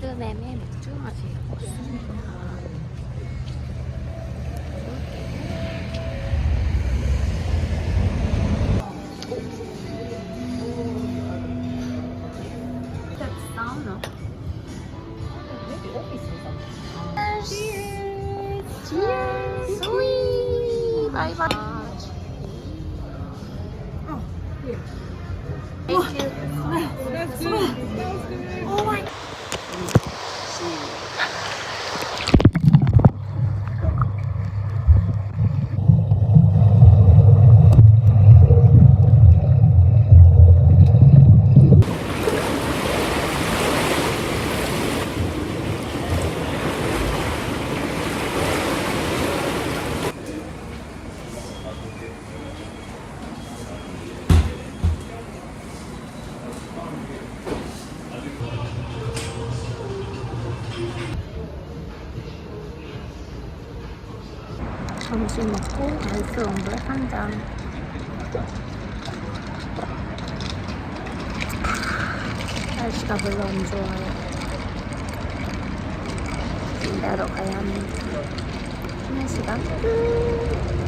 골드맨의 맥주 마시러 왔습니다. 사우나. Cheers! Cheers! Sweet! Bye bye. Thank you. 점심 먹고 아이스 럼블 한 잔. 날씨가 별로 안 좋아요. 일하러 가야 합니다. 쉬는 시간 끝.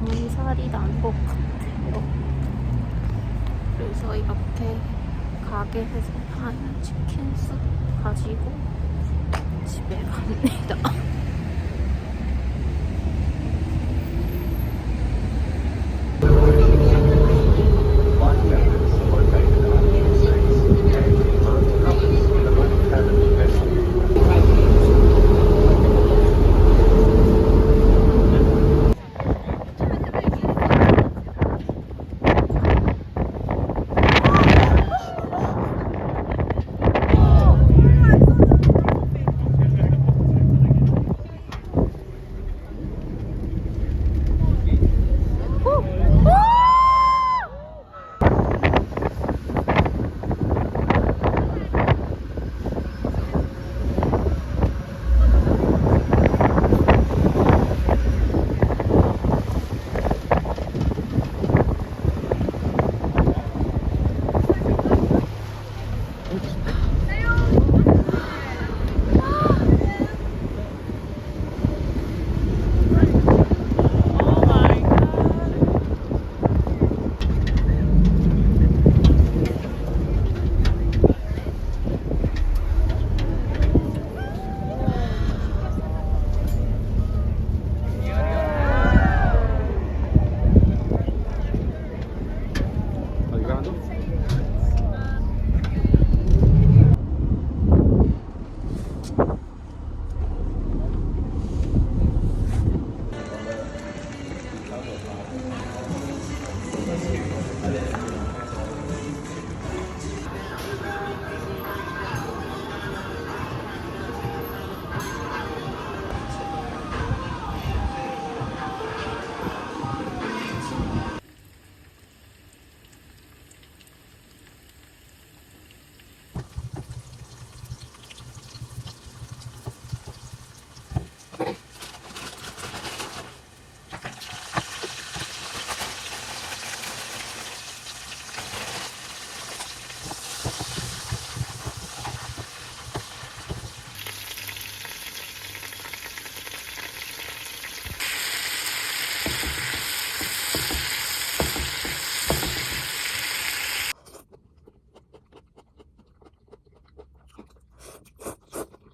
몸살이 난 것 같아요. 그래서 이렇게 가게에서 파는 치킨 숲 가지고 집에 갑니다.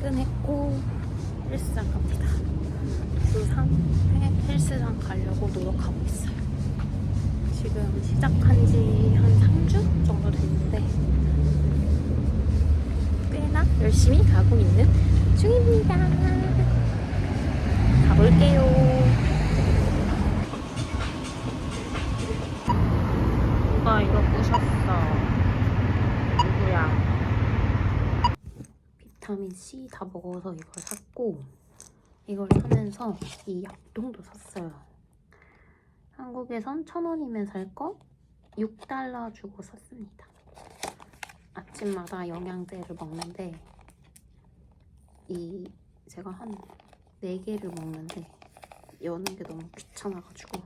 퇴근했고 헬스장 갑니다. 부산에 헬스장 가려고 노력하고 있어요. 지금 시작한 지 한 3주 정도 됐는데 꽤나 열심히 가고 있는 중입니다. 가볼게요. 비타민 C 다 먹어서 이걸 샀고 이걸 사면서 이 약동도 샀어요. 한국에선 천 원이면 살 거 6달러 주고 샀습니다. 아침마다 영양제를 먹는데 이 제가 한 4개를 먹는데 여는 게 너무 귀찮아가지고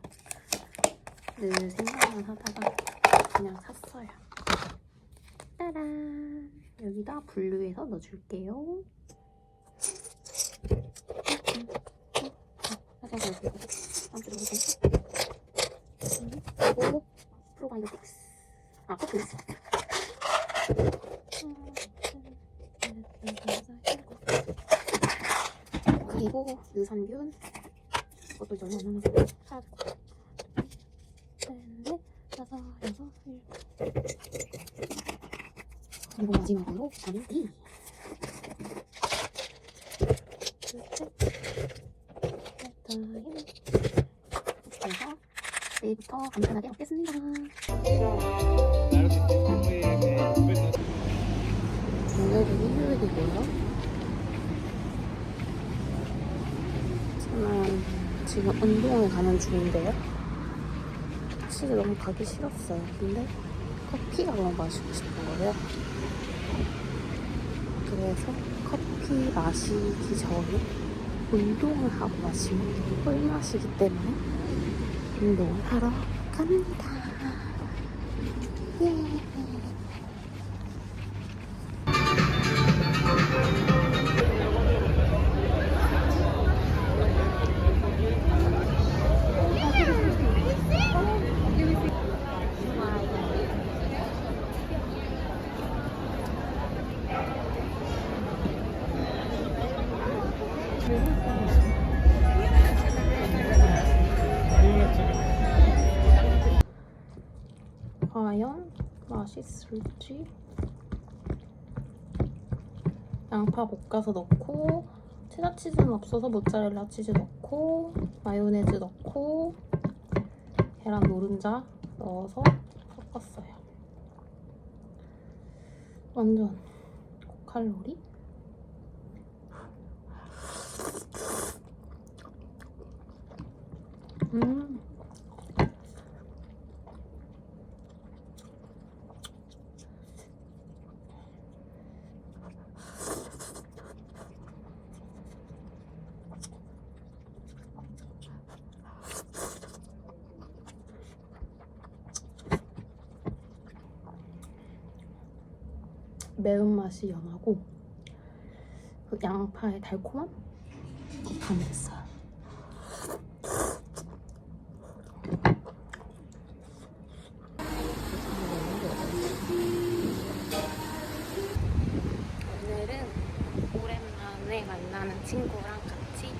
늘 생각만 하다가 그냥 샀어요. 따란. 여기다 분류해서 넣어줄게요. 아 그리고 유산균. 이것도 이제 얼마 안 남아서 사야 될것 같아 넷, 다섯, 여섯, 일곱 그리고 마지막으로 비타민 D 그래서 내일부터 간편하게 먹겠습니다 오늘은 일요일이고요 저는 지금 운동을 가는 중인데요 사실 너무 가기 싫었어요 근데 커피가 너무 마시고 싶은 거예요 그래서 커피 마시기 전에 운동을 하고 마시면 꿀맛이기 때문에 운동을 하러 갑니다. 예. 과연 맛있을지 양파 볶아서 넣고 체다 치즈는 없어서 모짜렐라 치즈 넣고 마요네즈 넣고 계란 노른자 넣어서 섞었어요. 완전 고칼로리? 음. 매운맛이 연하고 그 양파의 달콤함? 가능했어요. 오늘은 오랜만에 만나는 친구랑 같이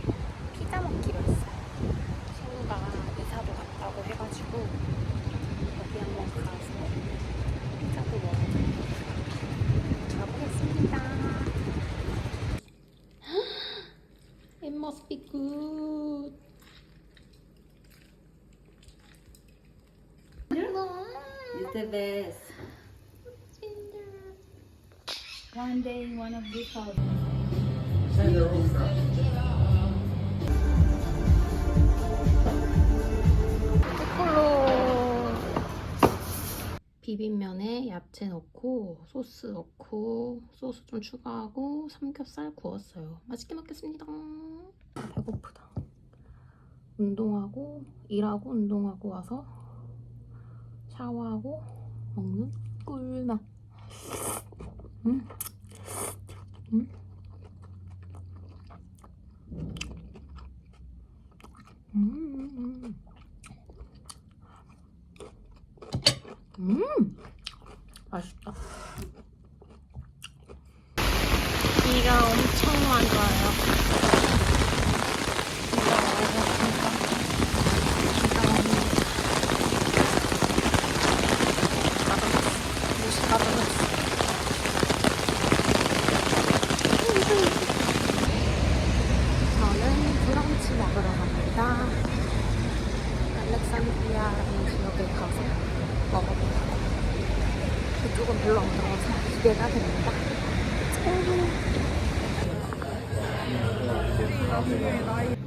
피자 먹기로 했어요. 친구가 이사도 갔다고 해가지고 여기 한번 가서 피자도 먹어요. 가보겠습니다. It must be good. It's the best. One day in one of these houses. 비빔면에 야채 넣고 소스 넣고 소스 좀 추가하고 삼겹살 구웠어요. 맛있게 먹겠습니다. 배고프다. 운동하고 일하고 운동하고 와서 샤워하고 먹는 꿀맛. 음. 조금 별로 안 들어가서 기대가 됩니다. 음.